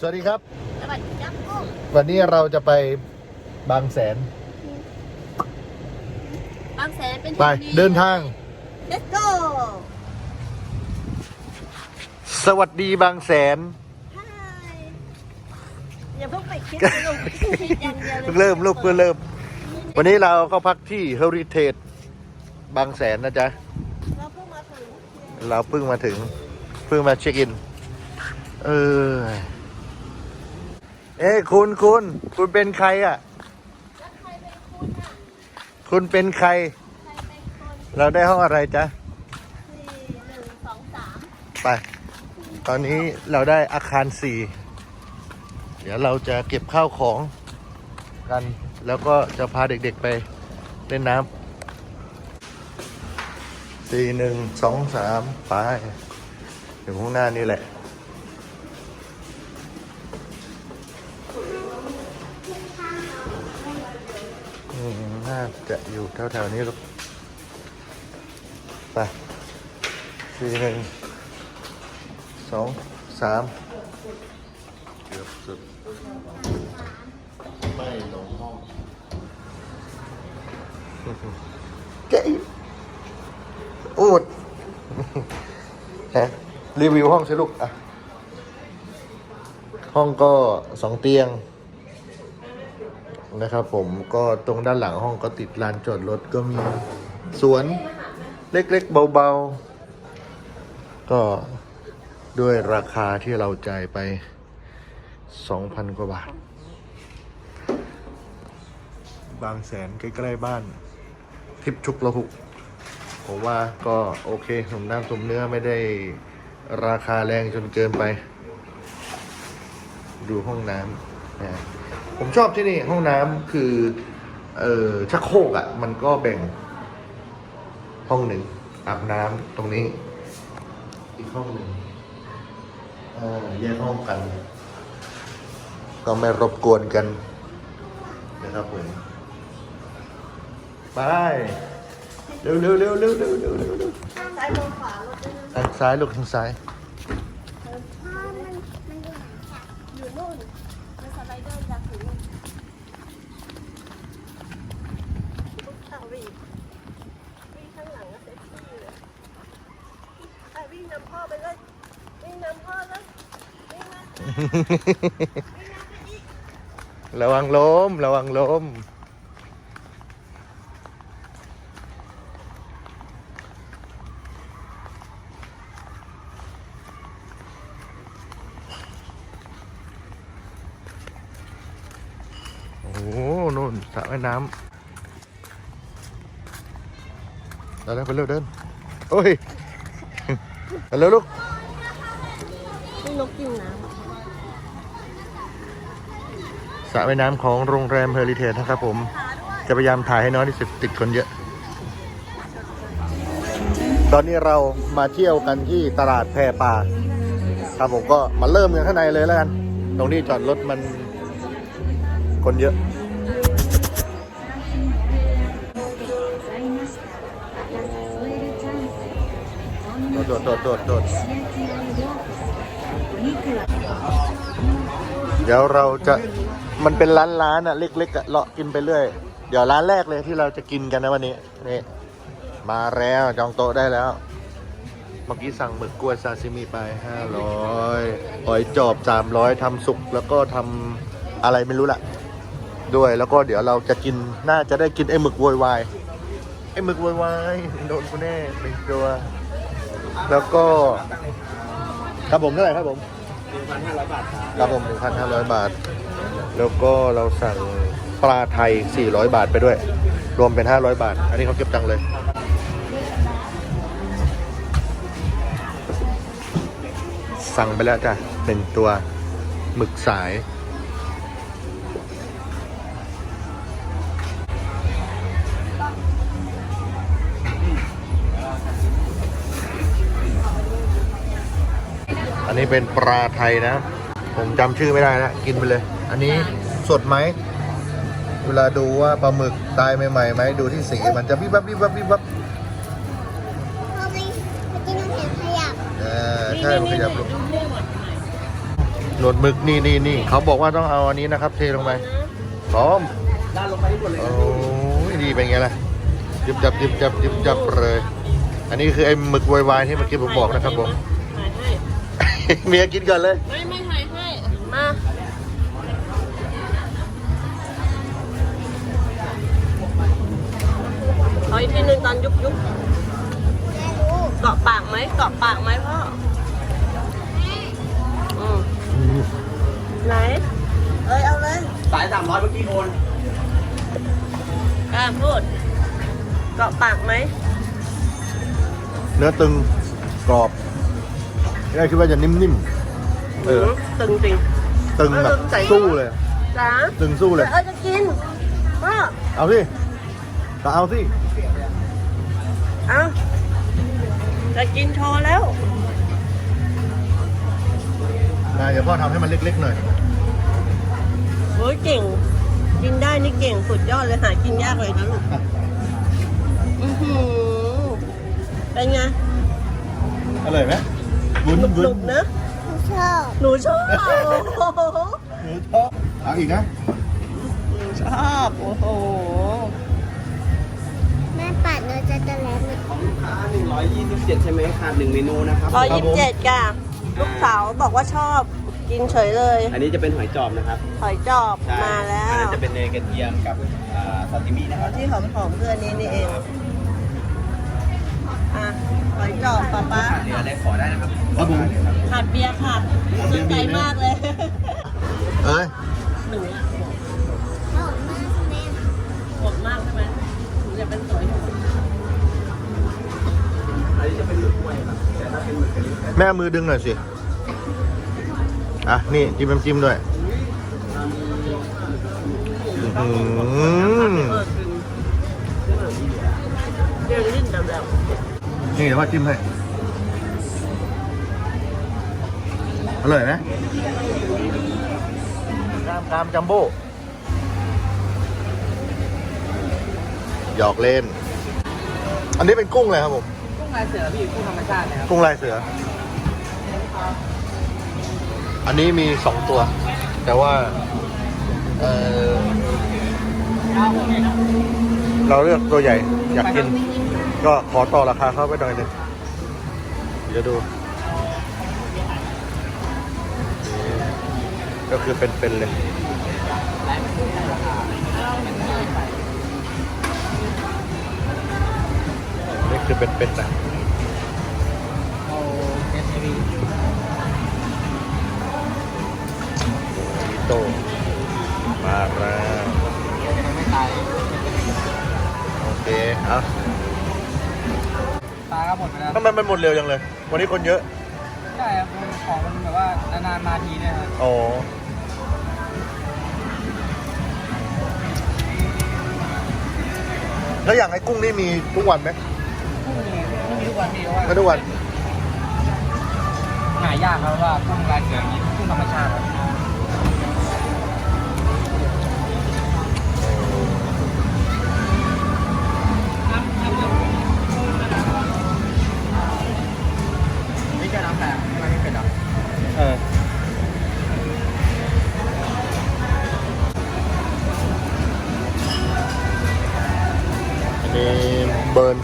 สวัสดีครับ สวัสดีครับกุ้งวันนี้เราจะไปบางแสน บางแสนเป็นไปที่เดินทาง let's go สวัสดีบางแสน Hi อย่าเพิ่งไปคิดลูกอย่างเดียวเลยเพิ่งเริ่มลูกเพิ่งเริ่ม วันนี้เราก็พักที่ Heritage บางแสนนะจ๊ะ เราเพิ่งมาถึงเราเพิ่งมาถึง เพิ่งมาเช็คอิน เออ เอ้ยคุณคุณคุณเป็นใครอะ แล้วใครเป็นคุณอะคุณเป็นใคร ใครเป็นคนเราได้ห้องอะไรจ๊ะ สี่หนึ่งสองสามไป ตอนนี้เราได้อาคารสี่ เดี๋ยวเราจะเก็บข้าวของกัน แล้วก็จะพาเด็กๆไปเล่นน้ำสี่หนึ่งสองสามไปถึงข้างหน้านี่แหละ จะอยู่แถวๆนี้ลูกไปสี่หนึ่งสองสามเกือบสุด ไม่ลงห้องเจ๊อูดฮะรีวิวห้องสิลูก อะ ห้องก็สองเตียง นะครับผมก็ตรงด้านหลังห้องก็ติดลานจอดรถก็มีสวนเล็กๆเบาๆ ก็ด้วยราคาที่เราจ่ายไป 2,000 กว่าบาท บางแสนใกล้ๆบ้าน ทิพย์ชุกละหุผมว่าก็โอเคสมน้ำสมเนื้อไม่ได้ราคาแรงจนเกินไป ดูห้องน้ำนะ ผมชอบที่นี่ห้องน้ำคือ เออชักโครกอะ่ะ มันก็แบ่ง ห้องหนึ่งอาบน้ำตรงนี้ อีกห้องหนึ่งแยกห้องกัน ก็ไม่รบกวนกัน นะครับผมไปเร็วเร็วเร็วเร็วเร็วเร็วเร็วทางซ้ายลงขวาทางซ้ายลงทางซ้าย ระวังล้มระวังล้มโอ้โหนู่นสระว่ายน้ำไปแล้วไปเร็วเดิน โอ้ย ไปเร็วลูกนี่นกกินน้ สระว่ายน้ำของโรงแรมเฮอริเทจนะครับผม จะพยายามถ่ายให้น้อยที่สุดติดคนเยอะ ตอนนี้เรามาเที่ยวกันที่ตลาดแพป่าครับผมก็มาเริ่มกันข้างในเลยแล้วกัน ตรงนี้จอดรถมันคนเยอะโดดโดดโดดโดด เดี๋ยวเราจะมันเป็นร้านร้านๆอะเล็กๆอะเลาะกินไปเรื่อย เดี๋ยวร้านแรกเลยที่เราจะกินกันนะวันนี้นี่มาแล้วจองโต๊ะได้แล้ว เมื่อกี้สั่งหมึกกล้วยซาซิมิไป500หอยจอบ300ทำสุกแล้วก็ทำอะไรไม่รู้ละด้วยแล้วก็เดี๋ยวเราจะกินน่าจะได้กินไอ้หมึกโวยวายไอ้หมึกโวยวายโดนกูแน่หนึ่งตัว แล้วก็ครับผมเท่าไหร่ครับผม 1,500 บาทครับผม1,500 บาท แล้วก็เราสั่งปลาไทย 400 บาทไปด้วย รวมเป็น 500 บาท อันนี้เขาเก็บตังค์เลย สั่งไปแล้วจ้ะหนึ่งตัวหมึกสาย อันนี้เป็นปลาไทยนะ ผมจำชื่อไม่ได้นะ กินไปเลย อันนี้สดไหม เวลาดูว่าปลาหมึกตายใหม่ๆไหมดูที่สีมันจะวิบวับวิบวับวิบวับพอไปเมื่อกี้น้องเห็นขยับเออใช่มันขยับลงหนวดหมึกนี่นี่นี่เขาบอกว่าต้องเอาอันนี้นะครับ เทลงไปพร้อมด้านลงไปที่หมดเลยโอ้ยดีเป็นไงล่ะจิบจับจิบจับจิบจับเลย อันนี้คือไอ้หมึกวายๆที่เมื่อกี้ผมบอกนะครับผมถ่ายให้ เมียกินก่อนเลย ไม่ไม่ถ่ายให้ มาเอาอีกทีหนึ่งตอนยุบยุบเกาะปากไหมเกาะปากไหมพ่ออืมไหน เอ้ยเอาเลยสายสามร้อยเมื่อกี้โอนกล้าพูด เกาะปากไหมเนื้อตึงกรอบ ไม่ได้คิดว่าจะนิ่มๆเออตึงจริงตึงแบบสู้เลย จ้าตึงสู้เลย เออจะกินพ่อเอาสิก็เอาสิเอาจะกินโชว์แล้วนะเดี๋ยวพ่อทำให้มันเล็กๆหน่อยโอ้ยเก่ง กินได้นี่เก่งสุดยอดเลยหากินยากเลยนะลูกอือหือเป็นไงอร่อยไหม วุ้นหนุบวุ้หนุบนะ ชอบหนูชอบ โอ้โห หนูชอบเอาอีกนะหนูชอบ โอ้โหแม่ปัดเนื้อจะจะแลมของลูกค้า127 ใช่ไหมขาดหนึ่งเมนูนะครับร้อยยี่สิบเจ็ดจ้ะลูกสาวบอกว่าชอบ กินเฉยเลย อันนี้จะเป็นหอยจอบนะครับหอยจอบใช่มาแล้อันว นั้นจะเป็นเนยกระเทียมกับอ่าซาซิมินะครับที่หอมๆเพื่อนนี้นี่เอง อะหอยจอบป้าป้าขาดเหลืออะไรขอได้นะครับครับผม ขาดเบียร์ค่ะดีใจมากเลย เอ้ยหนูอะชอบมากแม่หมดมากใช่ไหมหนูจะเป็นสวยอันนี้จะเป็นหมึกกล้วยครับแต่ถ้าเป็นหมึกกระดิ่งแม่เอามือดึงหน่อยสิ อะ นี่จิ้มน้ำจิ้มด้วยอื้อหือเออคือเรื่องลิ้นดำๆ นี่เดี๋ยวพ่อจิ้มให้ อร่อยไหมกรามกรามจัมโบ้หยอกเล่น อันนี้เป็นกุ้งเลยครับผม กุ้งลายเสือพี่กุ้งธรรมชาตินะครับกุ้งลายเสือ อันนี้มีสองตัว แต่ว่า เออเราเลือกตัวใหญ่ อยากกิน ก็ขอต่อราคาเข้าไปหน่อยหนึงเดี๋ยวดู ก็คือเป็นๆเลยนี่คือเป็นๆนะโตมาแล้วโอเคเอา ตาก็หมดไปแล้วทำไมมันหมดเร็วจังเลย วันนี้คนเยอะ ใช่ครับของมันแบบว่านานๆมาทีเนี่ยครับอ๋อแล้วอย่างไอ้กุ้งนี่มีทุกวันไหมกุ้งนี่ไม่มีทุกวันพี่เพราะว่าไม่ทุกวัน หายากครับว่ากุ้งลายเสืออย่างนี้กุ้งธรรมชาติครับ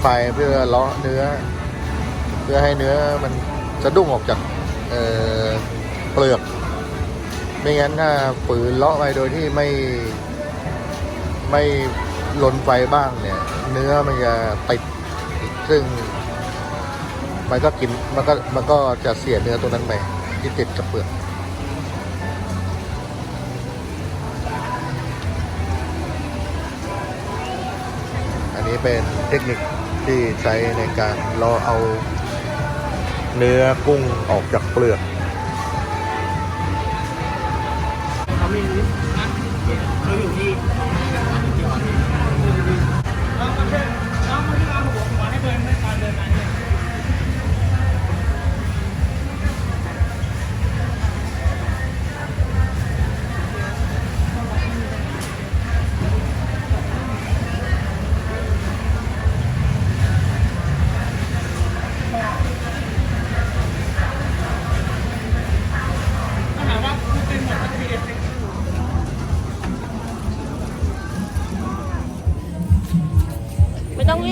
ไฟเพื่อเลาะเนื้อ เพื่อให้เนื้อมันสะดุ้งออกจากเเปลือก ไม่งั้นถ้าฝืนเลาะไปโดยที่ไม่ไม่ลนไฟบ้างเนี่ย เนื้อมันจะติดซึ่ง มันก็กินมันก็มันก็จะเสียเนื้อตัวนั้นไปที่ติดกับเปลือกอันนี้เป็นเทคนิค ที่ใช้ในการรอเอาเนื้อกุ้งออกจากเปลือกเขามีเขาอยู่ที่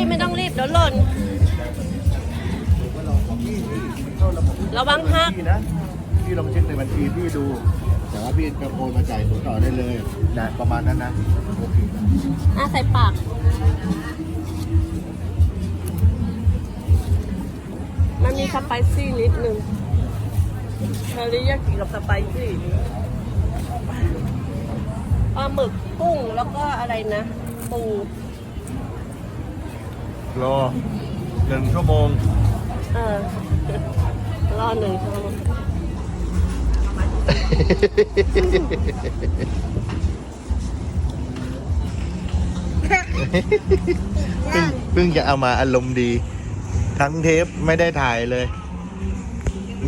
หล่นเข้าระบบระวังหัก พี่นะพี่ลองเช็คในบัญชีพี่ดู แต่ว่าพี่จะโอนมาจ่ายศูนย์ต่อได้เลยนะประมาณนั้นนะโอเคอะใส่ปาก มันมีสไปซี่นิดนึงเทอริยากิกับสไปซี่ปลาหมึกกุ้งแล้วก็อะไรนะ ปู รอหนึ่งชั่วโมง เออ รอหนึ่งชั่วโมงเพิ่งเพิ่งจะเอามาอารมณ์ดี ทั้งเทปไม่ได้ถ่ายเลย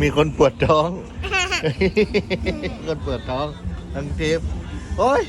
มีคนปวดท้อง คนปวดท้อง ทั้งเทป โอ้ย